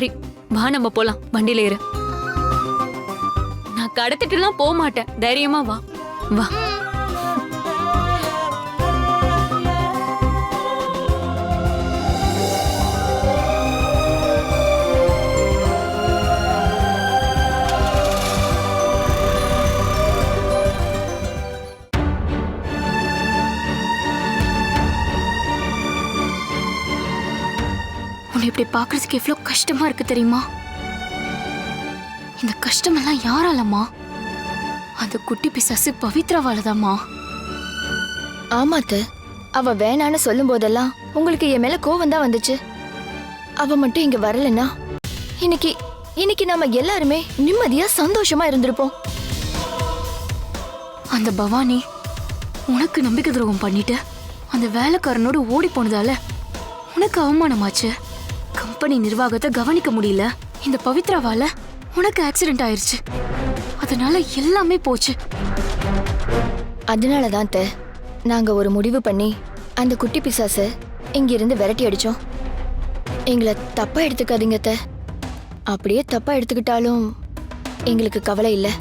சரி வா நம்ம போலாம். வண்டியில ஏறு. நான் கடத்திட்டுலாம் போக மாட்டேன். தைரியமா வா. வா. இப்படி பார்க்கறதுக்கு எவ்வளோ கஷ்டமா இருக்கு தெரியுமா? இந்த கஷ்டமெல்லாம் யாராலம்மா? அந்த குட்டி பிசாசு பவித்ராவாலதாம்மா. ஆமாத்த அவ வேணான்னு சொல்லும் போதெல்லாம் உங்களுக்கு என் மேல கோவம் தான் வந்துச்சு. அவ மட்டும் இங்க வரலன்னா இன்னைக்கு இன்னைக்கு நாம எல்லாருமே நிம்மதியா சந்தோஷமா இருந்திருப்போம். அந்த பவானி உனக்கு நம்பிக்கை துரோகம் பண்ணிட்டு அந்த வேலைக்காரனோட ஓடி போனதால உனக்கு அவமானமாச்சு? கம்பெனி நிர்வாகத்தை கவனிக்க முடியல. இந்த பவித்ராவால உனக்கு ஆக்சிடென்ட் ஆயிருச்சு. அதனால எல்லாமே போச்சு. அதனால தான் அத்தை, நாங்க ஒரு முடிவு பண்ணி அந்த குட்டி பிசாச இங்கிருந்து விரட்டி அடிச்சோம். எங்களை தப்பா எடுத்துக்காதீங்க அத்தை. அப்படியே தப்பா எடுத்துக்கிட்டாலும் எங்களுக்கு கவலை இல்லை.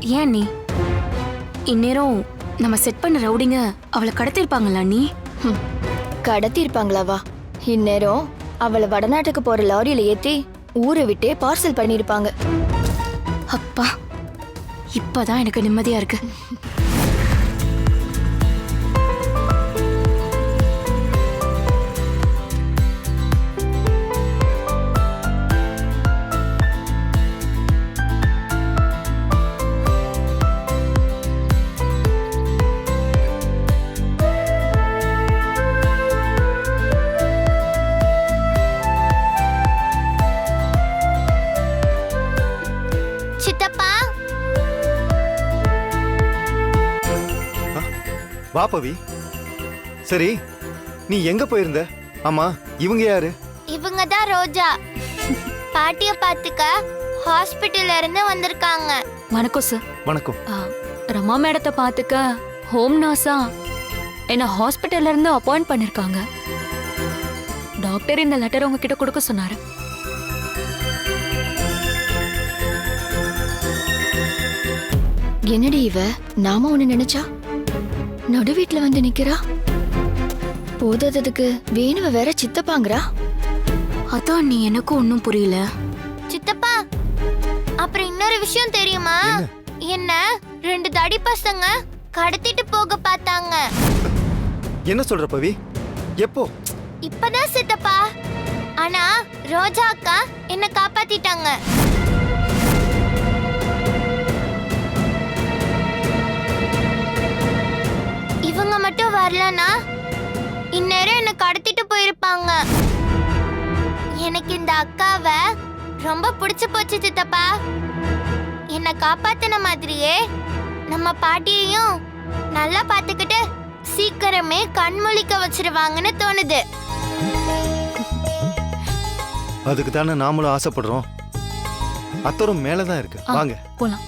ஏன் நீ? இந்நேரம் நம்ம செட் பண்ண ரவுடிங்க அவளை கடத்திருப்பாங்களா நீ? ஹம், கடத்தியிருப்பாங்களாவா? இந்நேரம் அவளை வடநாட்டுக்கு போற லாரியில ஏத்தி ஊரை விட்டே பார்சல் பண்ணியிருப்பாங்க. அப்பா இப்பதான் எனக்கு நிம்மதியா இருக்கு. வா பவி. சரி நீ எங்க போயிருந்த? ஆமா இவங்க யாரு? இவங்க தான் ரோஜா. பாட்டிய பாத்துக்க ஹாஸ்பிட்டல்ல இருந்து வந்திருக்காங்க. வணக்கம் சார் வணக்கம். ஆ, ரமா மேடத்தை பார்த்துக்க ஹோம் நர்ஸா? என்ன ஹாஸ்பிட்டல்ல இருந்து அப்பாயிண்ட் பண்ணிருக்காங்க. டாக்டர் இந்த லெட்டர் உங்ககிட்ட கொடுக்க சொன்னாரு. என்னடி இவ? நாம ஒண்ணு நினைச்சா? நடு வீட்ல வந்து நிக்கிறா? போதாததுக்கு வேணுவ வேற சித்தப்பாங்கிறா? அதான் நீ எனக்கும் ஒன்றும் புரியல. சித்தப்பா அப்புறம் இன்னொரு விஷயம் தெரியுமா? என்ன? ரெண்டு தடி பசங்க கடத்திட்டு போக பார்த்தாங்க. என்ன சொல்ற பவி? எப்போ? இப்பதான் சித்தப்பா. ஆனா ரோஜா அக்கா என்ன காப்பாத்திட்டாங்க. மட்டும் வரலனா இந்நேரம் என்ன கடத்திட்டு போயிருப்பாங்க. எனக்கு இந்த அக்காவை ரொம்ப பிடிச்சு போச்சு சித்தப்பா. என்னை காப்பாத்தின மாதிரியே நம்ம பாட்டியையும் நல்லா பார்த்துக்கிட்டு சீக்கிரமே கண்மொழிக்க வச்சிருவாங்கன்னு தோணுது. அதுக்கு தானே நாமளும் ஆசைப்படுறோம். அத்தரும் மேலதான் இருக்கு. வாங்க. போலாம்.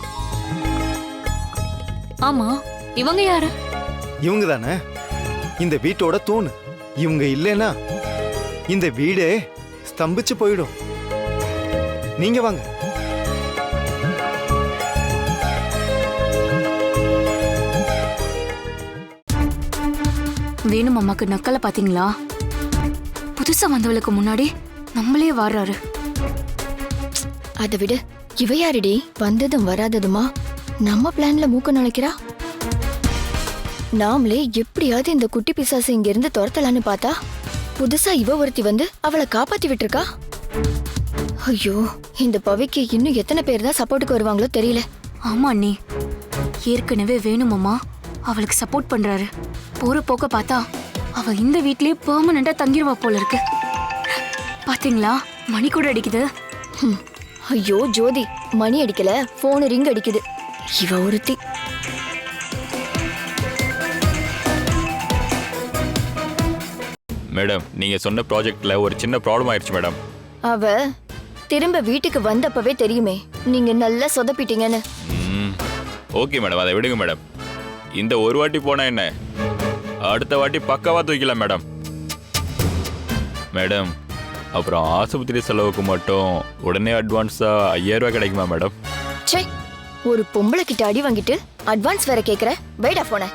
ஆமா இவங்க யாரு? இவங்க தானே இந்த வீட்டோட தூண். இவங்க இல்லைன்னா இந்த வீடே ஸ்தம்பிச்சு போயிடும். நீங்க வாங்க. வேணும் அம்மாக்கு நக்கலை பாத்தீங்களா புதுசா வந்தவளுக்கு முன்னாடி நம்மளே வாடுறாரு அதை விடு. இவ யாருடி? வந்ததும் வராததுமா? நம்ம பிளான்ல மூக்க நுழைக்கிறா? நாமளே எப்படியாவது இந்த குட்டி பிசாசு இங்க இருந்து துரத்தலான்னு பார்த்தா புதுசா இவ ஒருத்தி வந்து அவளை காப்பாத்தி விட்டுருக்கா? ஐயோ இந்த பவிக்கு இன்னும் எத்தனை பேர் தான் சப்போர்ட்டுக்கு வருவாங்களோ தெரியல. ஆமா அண்ணி. ஏற்கனவே வேணுமாம்மா. அவளுக்கு சப்போர்ட் பண்றாரு. போற போக்க பார்த்தா அவ இந்த வீட்லயே பெர்மனண்டா தங்கிருவா போல இருக்கு. பாத்தீங்களா? மணி கூட அடிக்குது. ஐயோ ஜோதி மணி அடிக்கல போன் ரிங் அடிக்குது. இவ ஒருத்தி. மேடம் நீங்க சொன்ன ப்ராஜெக்ட்ல ஒரு சின்ன ப்ராப்ளம் ஆயிடுச்சு மேடம். அவ திரும்ப வீட்டுக்கு வந்தப்பவே தெரியுமே நீங்க நல்லா சொதப்பிட்டீங்கன்னு. ஓகே மேடம் அதை விடுங்க மேடம். இந்த ஒரு வாட்டி போனா என்ன? அடுத்த வாட்டி பக்காவா தூக்கலாம் மேடம். மேடம் அப்புறம் ஆஸ்பத்திரி செலவுக்கு மட்டும் உடனே அட்வான்ஸா ஐயாயிரம் ரூபாய் கிடைக்குமா மேடம்? ச்சே ஒரு பொம்பளை கிட்ட அடி வாங்கிட்டு அட்வான்ஸ் வேற கேக்குற? வைடா போன.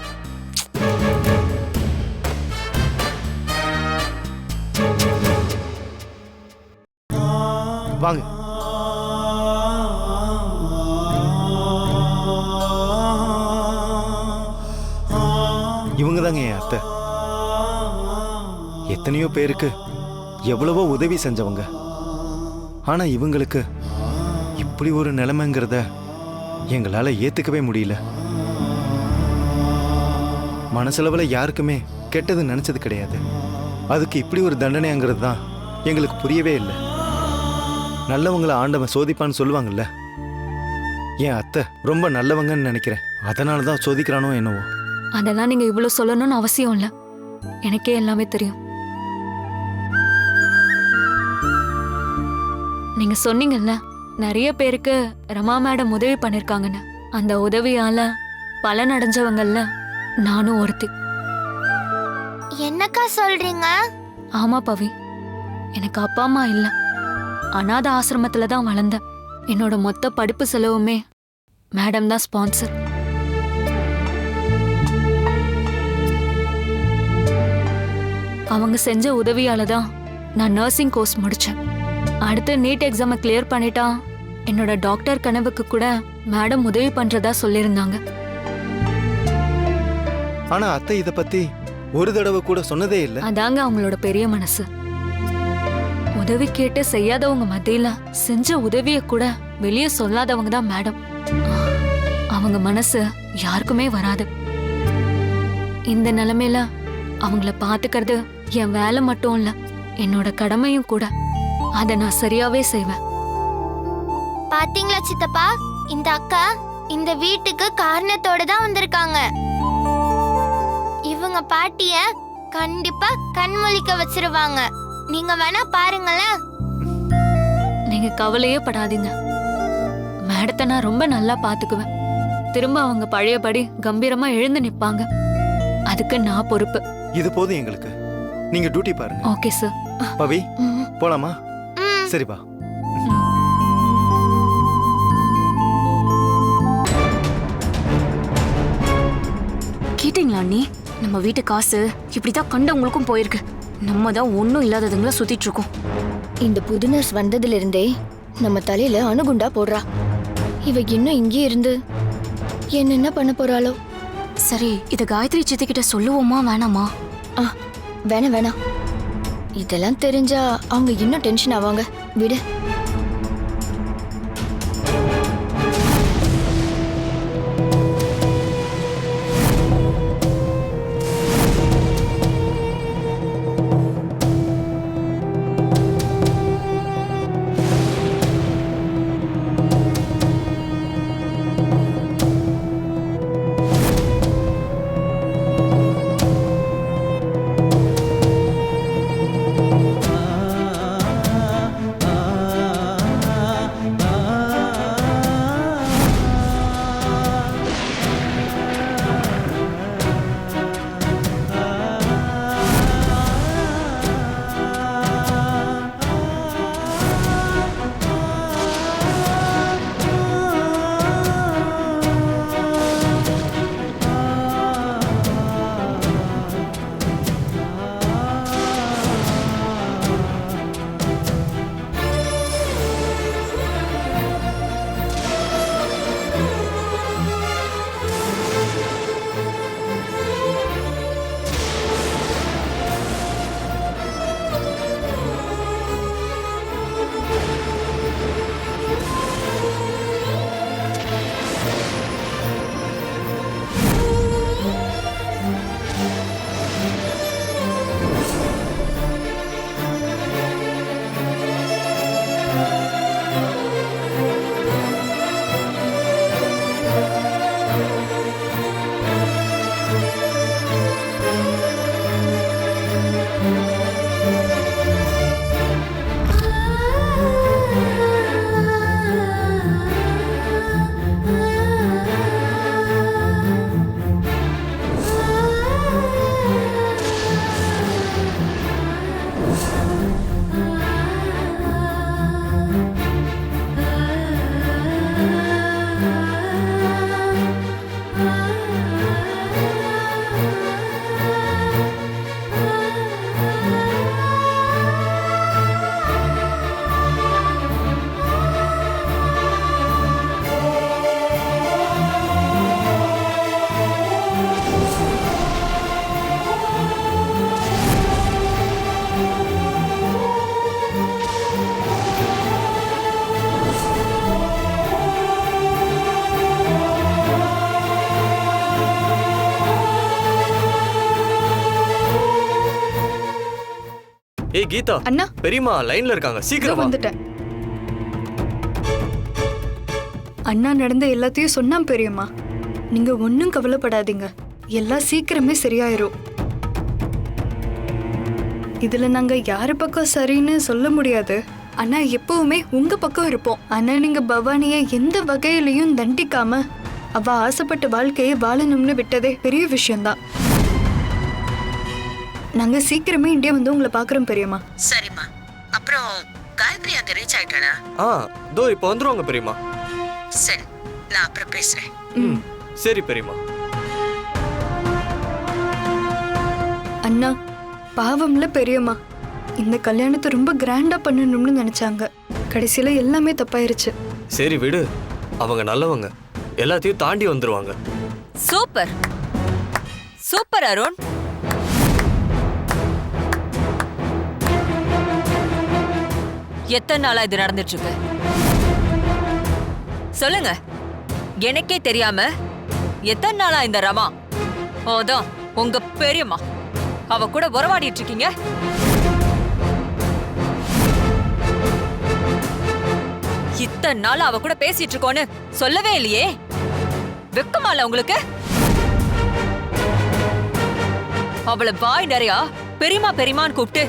வாங்க. இவங்க தாங்க என் அத்தை. எத்தனையோ பேருக்கு எவ்வளவோ உதவி செஞ்சவங்க. ஆனா இவங்களுக்கு இப்படி ஒரு நிலைமைங்கிறத எங்களால் ஏத்துக்கவே முடியல. மனசளவில் யாருக்குமே கெட்டது நினச்சது கிடையாது. அதுக்கு இப்படி ஒரு தண்டனைங்கிறது தான் எங்களுக்கு புரியவே இல்லை. நல்லவங்கள ஆண்டவன் சோதிப்பான்னு சொல்லுவாங்கல்ல. என் அத்தை ரொம்ப நல்லவங்கன்னு நினைக்கிறேன். அதனால தான் சோதிக்கிறானோ என்னவோ. அதெல்லாம் நீங்க இவ்வளவு சொல்லணும்னு அவசியம் இல்ல. எனக்கே எல்லாமே தெரியும். நீங்க சொன்னீங்கல்ல நிறைய பேருக்கு ரமா மேடம் உதவி பண்ணிருக்காங்கன்னு. அந்த உதவியால பலன் அடைஞ்சவங்கல்ல நானும் ஒருத்தி. என்னக்கா சொல்றீங்க? ஆமா பவி. எனக்கு அப்பா அம்மா இல்ல. அனாத ஆசிரமத்துல தான் வளர்ந்தேன் என்னோட மொத்த படிப்பு செலவுமே மேடம் தான் ஸ்பான்சர். அவங்க செஞ்ச உதவியால தான் நான் நர்சிங் கோர்ஸ் முடிச்சேன். அடுத்து நீட் எக்ஸாமை கிளியர் பண்ணிட்டா என்னோட டாக்டர் கனவுக்கு கூட மேடம் உதவி பண்றதா சொல்லியிருந்தாங்க. ஆனா அத்தை இத பத்தி ஒரு தடவை கூட சொன்னதே இல்லை. அதாங்க அவங்களோட பெரிய மனசு. உதவி கேட்டு செய்யாதவங்க மத்தியில செஞ்ச உதவிய கூட வெளியே சொல்லாதவங்க தான் மேடம். அவங்க மனசு யாருக்குமே வராது. இந்த நிலைமையில அவங்கள பாத்துக்கிறது என் வேலை மட்டும் இல்ல என்னோட கடமையும் கூட. அதை நான் சரியாவே செய்வேன். பாத்தீங்களா சித்தப்பா? இந்த அக்கா இந்த வீட்டுக்கு காரணத்தோட தான் வந்திருக்காங்க. இவங்க பாட்டிய கண்டிப்பா கண்மொழிக்க வச்சிருவாங்க. நீங்க வேணா பாருங்களேன். நீங்க கவலையே படாதீங்க. மேடத்தை நான் ரொம்ப நல்லா பாத்துக்குவேன். திரும்ப அவங்க பழையபடி கம்பீரமா எழுந்து நிப்பாங்க. அதுக்கு நான் பொறுப்பு. இது போதும் எங்களுக்கு. நீங்க டியூட்டி பாருங்க. ஓகே சார் பவி ம். போலாமா? ம். சரிப்பா கேட்டீங்களா அண்ணி? நம்ம வீட்டு காசு இப்படிதான் கண்டவங்களுக்கும் போயிருக்கு. நம்ம தான் ஒன்றும் இல்லாததுங்களா சுத்திட்டு இருக்கோம் இந்த புது நர்ஸ் வந்ததுல இருந்தே நம்ம தலையில அணுகுண்டா போடுறா. இவ இன்னும் இங்கே இருந்து என்னென்ன பண்ண போறாளோ. சரி இத காயத்ரி சித்தி கிட்ட சொல்லுவோமா வேணாமா? ஆ வேணாம் வேணாம். இதெல்லாம் தெரிஞ்சா அவங்க இன்னும் டென்ஷன் ஆவாங்க. விடு. ஏய் கீதா. அண்ணா. பெரியம்மா லைன்ல இருக்காங்க. சீக்கிரம். வந்துட்டேன். அண்ணா நடந்த எல்லாத்தையும் சொன்னான் பெரியம்மா. நீங்க ஒன்றும் கவலைப்படாதீங்க. எல்லாம் சீக்கிரமே சரியாயிரும். இதுல நாங்க யாரு பக்கம் சரின்னு சொல்ல முடியாது. ஆனா எப்பவுமே உங்க பக்கம் இருப்போம். ஆனா நீங்க பவானிய எந்த வகையிலையும் தண்டிக்காம அவ ஆசைப்பட்ட வாழ்க்கையை வாழணும்னு விட்டதே பெரிய விஷயம்தான். நாங்க சீக்கிரமே இந்தியா வந்து உங்களை பாக்குறோம் பெரியம்மா. சரிம்மா. அப்புறம் காயத்ரி அங்க ரீச் ஆயிட்டாளா? ஆ தோ இப்போ வந்துருவாங்க பெரியம்மா. சரி நான் அப்புறம் பேசுறேன். ம். சரி பெரியம்மா. அண்ணா பாவம்ல பெரியம்மா. இந்த கல்யாணத்தை ரொம்ப கிராண்டா பண்ணணும்னு நினைச்சாங்க. கடைசியில எல்லாமே தப்பாயிருச்சு. சரி விடு. அவங்க நல்லவங்க. எல்லாத்தையும் தாண்டி வந்துருவாங்க. சூப்பர். சூப்பர் அருண். எத்தனை நாளா இது நடந்துட்டு இருக்கு சொல்லுங்க. எனக்கே தெரியாம எத்தனை நாளா இந்த ரமா? ஓதான் உங்க பெரியம்மா. அவ கூட உறவாடிட்டு இருக்கீங்க? இத்தனை நாள் அவ கூட பேசிட்டு இருக்கோன்னு சொல்லவே இல்லையே. வெக்கமால உங்களுக்கு? அவளை வாய் நிறையா பெரியமா பெரியமான்னு கூப்பிட்டு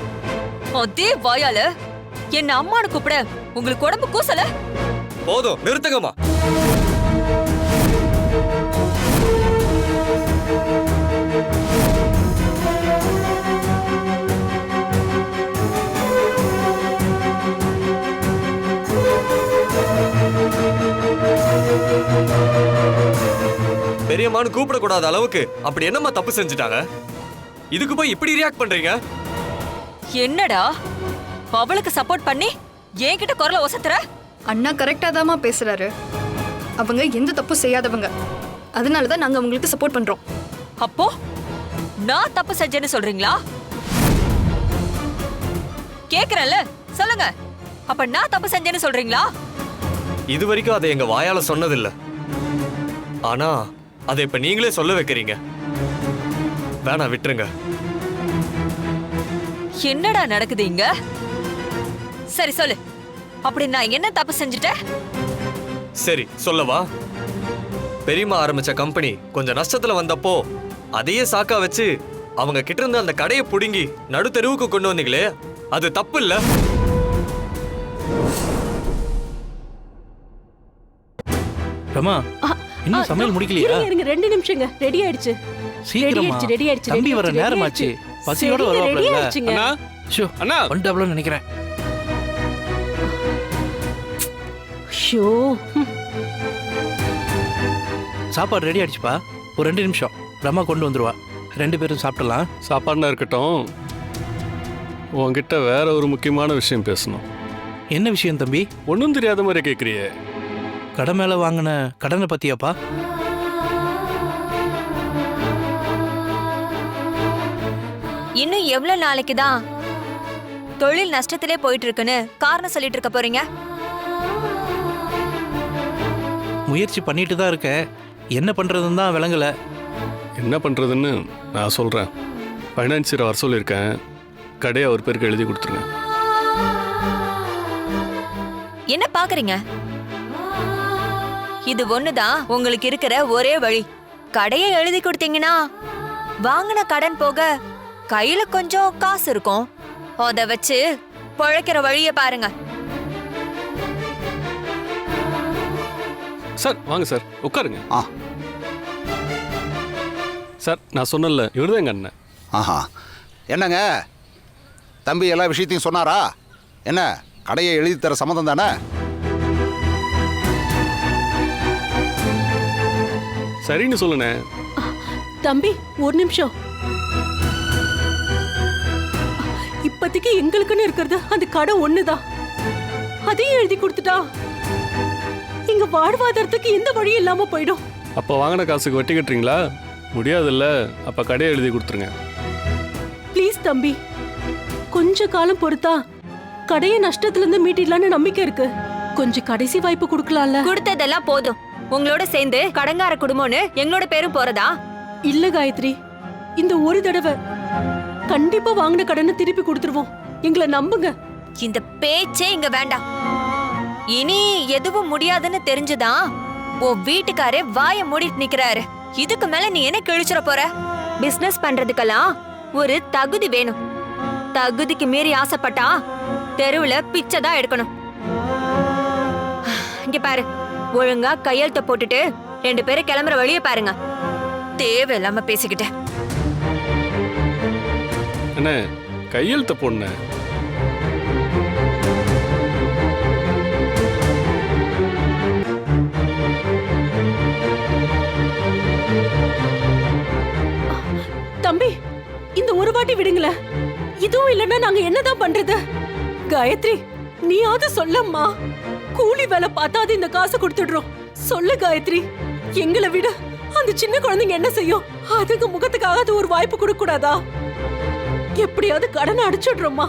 அதே வாயால என்ன அம்மானு கூப்பிட. உங்களுக்கு உடம்பு கூசல போதும் நிறுத்துங்கம்மா. பெரியம்மான்னு கூப்பிடக்கூடாத அளவுக்கு அப்படி என்னம்மா தப்பு செஞ்சுட்டாங்க? இதுக்கு போய் இப்படி ரியாக்ட் பண்றீங்க? என்னடா? அவளுக்கு சப்போர்ட் பண்ணி என்கிட்ட குரல ஒசத்துற? அண்ணா கரெக்டா தாமா பேசுறாரு. அவங்க எந்த தப்பும் செய்யாதவங்க. அதனால தான் நாங்க அவங்களுக்கு சப்போர்ட் பண்றோம். அப்போ நான் தப்பு செஞ்சேன்னு சொல்றீங்களா? கேக்குறேன்ல சொல்லுங்க. அப்ப நான் தப்பு செஞ்சேன்னு சொல்றீங்களா? இது வரைக்கும் அதை எங்க வாயால சொன்னதில்ல. ஆனா அதை இப்ப நீங்களே சொல்ல வைக்கிறீங்க. வேணாம் விட்டுருங்க. என்னடா நடக்குது இங்க? சரி சொல்லு. அப்படி நான் என்ன தப்பு செஞ்சுட்டேன் சரி சொல்லவா? பெரியம்மா ஆரம்பிச்ச கம்பெனி கொஞ்சம் நஷ்டத்துல வந்தப்போ அதையே சாக்கா வச்சு அவங்க கிட்ட இருந்த அந்த கடையை புடுங்கி நடுத்தெருவுக்கு கொண்டு வந்தீங்களே அது தப்பு இல்ல? ரமா இன்னும் சமையல் முடிக்கலையா? இருங்க ரெண்டு நிமிஷங்க. ரெடி ஆயிடுச்சு. சீக்கிரமா. ஆயிடுச்சு, ready ஆயிடுச்சு, தம்பி வர நேரமாச்சு. பசியோட வருவாப்ல. ஷோ அண்ணா. வந்துட்டாப்லன்னு நினைக்கிறேன். ஷோ சாப்பாடு ரெடி ஆயிடுச்சுப்பா. ஒரு ரெண்டு நிமிஷம். ரமா கொண்டு வந்துருவா. ரெண்டு பேரும் சாப்பிடலாம். சாப்பாடுனா இருக்கட்டும். உன்கிட்ட வேற ஒரு முக்கியமான விஷயம் பேசணும். என்ன விஷயம் தம்பி? ஒன்றும் தெரியாத மாதிரி கேட்குறியே கடை மேல வாங்கின கடனை பத்தியாப்பா? இன்னும் எவ்வளவு நாளைக்கு தான் தொழில் நஷ்டத்திலே போயிட்டு இருக்குன்னு காரணம் சொல்லிட்டு இருக்க போறீங்க? முயற்சி பண்ணிட்டு தான் இருக்கேன் என்ன பண்றதுன்னு தான் விளங்கல. என்ன பண்ணுறதுன்னு நான் சொல்கிறேன் ஃபைனான்சியரை வர சொல்லியிருக்கேன். கடையை அவர் பேருக்கு எழுதி கொடுத்துருங்க. என்ன பாக்குறீங்க இது ஒண்ணுதான் உங்களுக்கு இருக்கிற ஒரே வழி. கடையை எழுதி கொடுத்தீங்கன்னா வாங்கின கடன் போக கையில கொஞ்சம் காசு இருக்கும். அத வச்சு பொழைக்கிற வழிய பாருங்க. சார் வாங்க சார். உட்காருங்க. ஆ. சார் நான் சொன்னல இவர்தான் எங்கள் அண்ணன். ஆஹா. என்னங்க? தம்பி எல்லா விஷயத்தையும் சொன்னாரா? என்ன கடையை எழுதி தர சம்மதம் தானே? சரின்னு சொல்லுண்ணே. தம்பி ஒரு நிமிஷம். இப்போதைக்கு எங்களுக்குன்னு இருக்கிறது அந்த கடை ஒண்ணுதான். அதையும் எழுதி கொடுத்துட்டா. எங்க வாழ்வாதாரத்துக்கு எந்த வழியும் இல்லாம போயிடும். அப்போ வாங்கின காசுக்கு வட்டி கட்டுறீங்களா? முடியாதுல்ல. அப்போ கடையை எழுதி கொடுத்துருங்க. ப்ளீஸ் தம்பி. கொஞ்ச காலம் பொறுத்தா கடையை நஷ்டத்துல இருந்து மீட்டிடலான்னு நம்பிக்கை இருக்கு. கொஞ்சம் கடைசி வாய்ப்பு கொடுக்கலாம்ல? கொடுத்ததெல்லாம் போதும். உங்களோட சேர்ந்து கடங்கார குடும்பம்னு எங்களோட பேரும் போறதா? இல்ல காயத்ரி. இந்த ஒரு தடவை கண்டிப்பா வாங்கின கடனை திருப்பி கொடுத்துருவோம். எங்களை நம்புங்க. இந்த பேச்சே இங்க வேண்டாம். இனி எதுவும் முடியாதுன்னு தெரிஞ்சுதான் உன் வீட்டுக்காரே வாய மூடிட்டு நிக்கிறாரு. இதுக்கு மேல நீ என்ன கிழிச்சிட போற? பிசினஸ் பண்றதுக்கெல்லாம் ஒரு தகுதி வேணும். தகுதிக்கு மீறி ஆசைப்பட்டா தெருவுல பிச்சை தான் எடுக்கணும். இங்க பாரு ஒழுங்கா கையெழுத்த போட்டுட்டு ரெண்டு பேரும் கிளம்புற வழிய பாருங்க. தேவையில்லாம பேசிக்கிட்டு அண்ணே கையெழுத்த போடணே தம்பி இந்த ஒரு வாட்டி விடுங்களேன். இதுவும் இல்லைன்னா நாங்க என்னதான் பண்றது? காயத்ரி நீயாவது சொல்லம்மா. கூலி வேலை பார்த்தாது இந்த காசு கொடுத்துடுறோம். சொல்லு காயத்ரி எங்களை விட அந்த சின்ன குழந்தைங்க என்ன செய்யும்? அதுங்க முகத்துக்காக அது ஒரு வாய்ப்பு கொடுக்க கூடாதா எப்படியாவது கடனை அடிச்சுடுறோம்மா.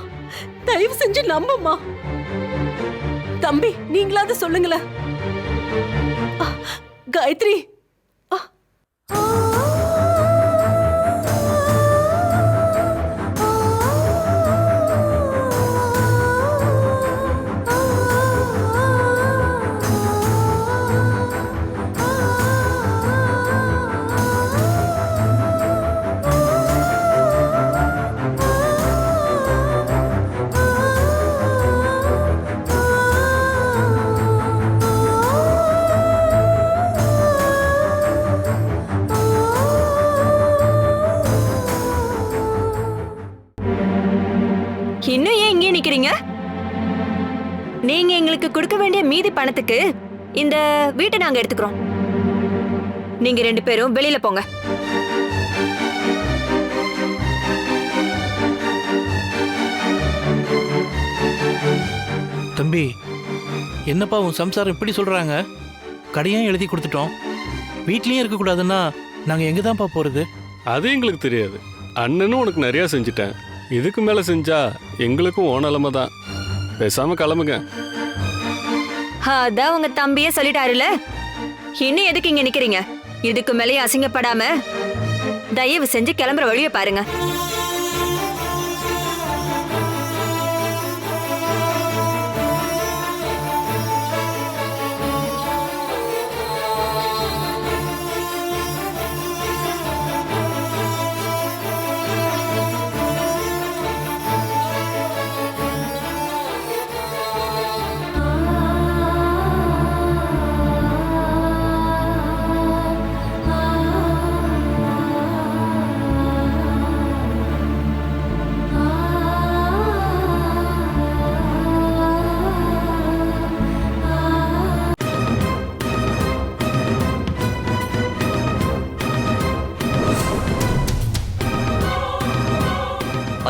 தயவு செஞ்சு நம்பம்மா. தம்பி நீங்களாவது சொல்லுங்களேன். காயத்ரி நிக்கிறீங்க நீங்க எங்களுக்கு கொடுக்க வேண்டிய மீதி பணத்துக்கு இந்த வீட்டை நாங்க எடுத்துக்கிறோம். நீங்க ரெண்டு பேரும் வெளியில போங்க. தம்பி என்னப்பா உன் சம்சாரம் இப்படி சொல்றாங்க? கடையும் எழுதி கொடுத்துட்டோம். வீட்லயும் இருக்கக்கூடாதுன்னா நாங்க எங்க தான்ப்பா போறது? அது எங்களுக்கு தெரியாது. அண்ணனும் உனக்கு நிறையா செஞ்சுட்டேன். இதுக்கு மேலே செஞ்சா எங்களுக்கும் ஓனலமை தான். பேசாமல் கிளம்புங்க. அதான் உங்க தம்பியே சொல்லிட்டாருல. இன்னும் எதுக்கு இங்க நிக்கிறீங்க? இதுக்கு மேலேயே அசிங்கப்படாம தயவு செஞ்சு கிளம்புற வழியை பாருங்க.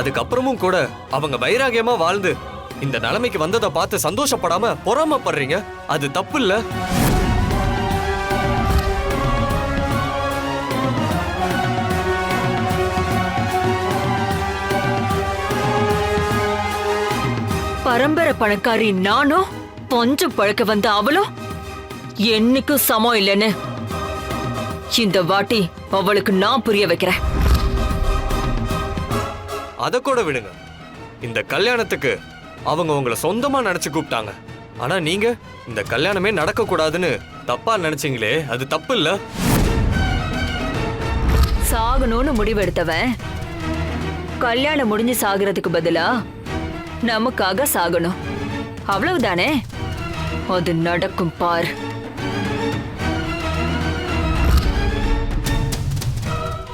அதுக்கப்புறமும் கூட அவங்க வைராகியமா வாழ்ந்து இந்த நிலைமைக்கு வந்ததை பார்த்து சந்தோஷப்படாம பொறாமப்படுறீங்க. அது தப்பு இல்ல பரம்பரை பணக்காரி நானும் கொஞ்சம் பழக்க வந்த அவளும் என்னைக்கும் சமம் இல்லைன்னு. இந்த வாட்டி அவளுக்கு நான் புரிய வைக்கிறேன். அதை கூட விடுங்க. இந்த கல்யாணத்துக்கு அவங்க உங்களை சொந்தமா நினைச்சு கூப்பிட்டாங்க. ஆனா நீங்க இந்த கல்யாணமே நடக்க கூடாதுன்னு தப்பா நினைச்சீங்களே அது தப்பு இல்ல. சாகணும்னு முடிவெடுத்தவன். கல்யாணம் முடிஞ்சு சாகுறதுக்கு பதிலா நமக்காக சாகணும். அவ்வளவுதானே? அது நடக்கும் பார்.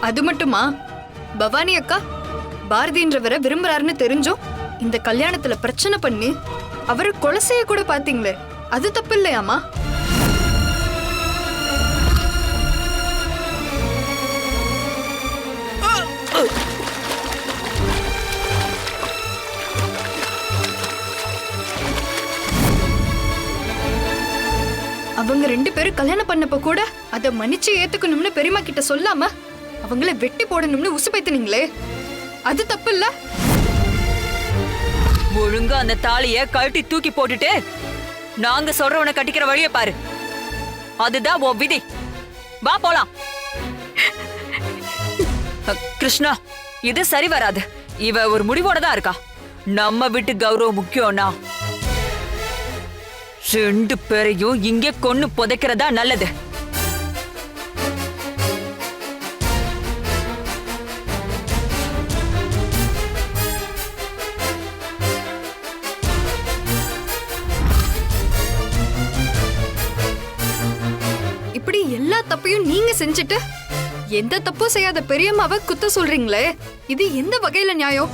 அது மட்டுமா? பவானி அக்கா? பாரதின்றவரை விரும்புறாருன்னு தெரிஞ்சும் இந்த கல்யாணத்துல பிரச்சனை பண்ணி அவரை கொலை செய்ய கூட பாத்தீங்களே அது தப்பு இல்லையாமா அவங்க ரெண்டு பேரும் கல்யாணம் பண்ணப்ப கூட அதை மன்னிச்சு ஏத்துக்கணும்னு பெரியம்மா கிட்ட சொல்லாம அவங்கள வெட்டி போடணும்னு உசுப்பைத்துனீங்களே. அது தப்பு இல்ல ஒழுங்கா அந்த தாலிய கழட்டி தூக்கி போட்டுட்டு நாங்க சொல்றவனை கட்டிக்கிற வழிய பாரு. அதுதான் உன் விதி. வா போலாம். கிருஷ்ணா இது சரி வராது. இவ ஒரு முடிவோட தான் இருக்கா. நம்ம வீட்டு கௌரவம் முக்கியம்னா? ரெண்டு பேரையும் இங்கே கொன்னு புதைக்கிறதா நல்லது. தப்பையும் நீங்க செஞ்சுட்டு எந்த தப்பும் செய்யாத பெரியம்மாவை குத்த சொல்றீங்களே? இது எந்த வகையில நியாயம்?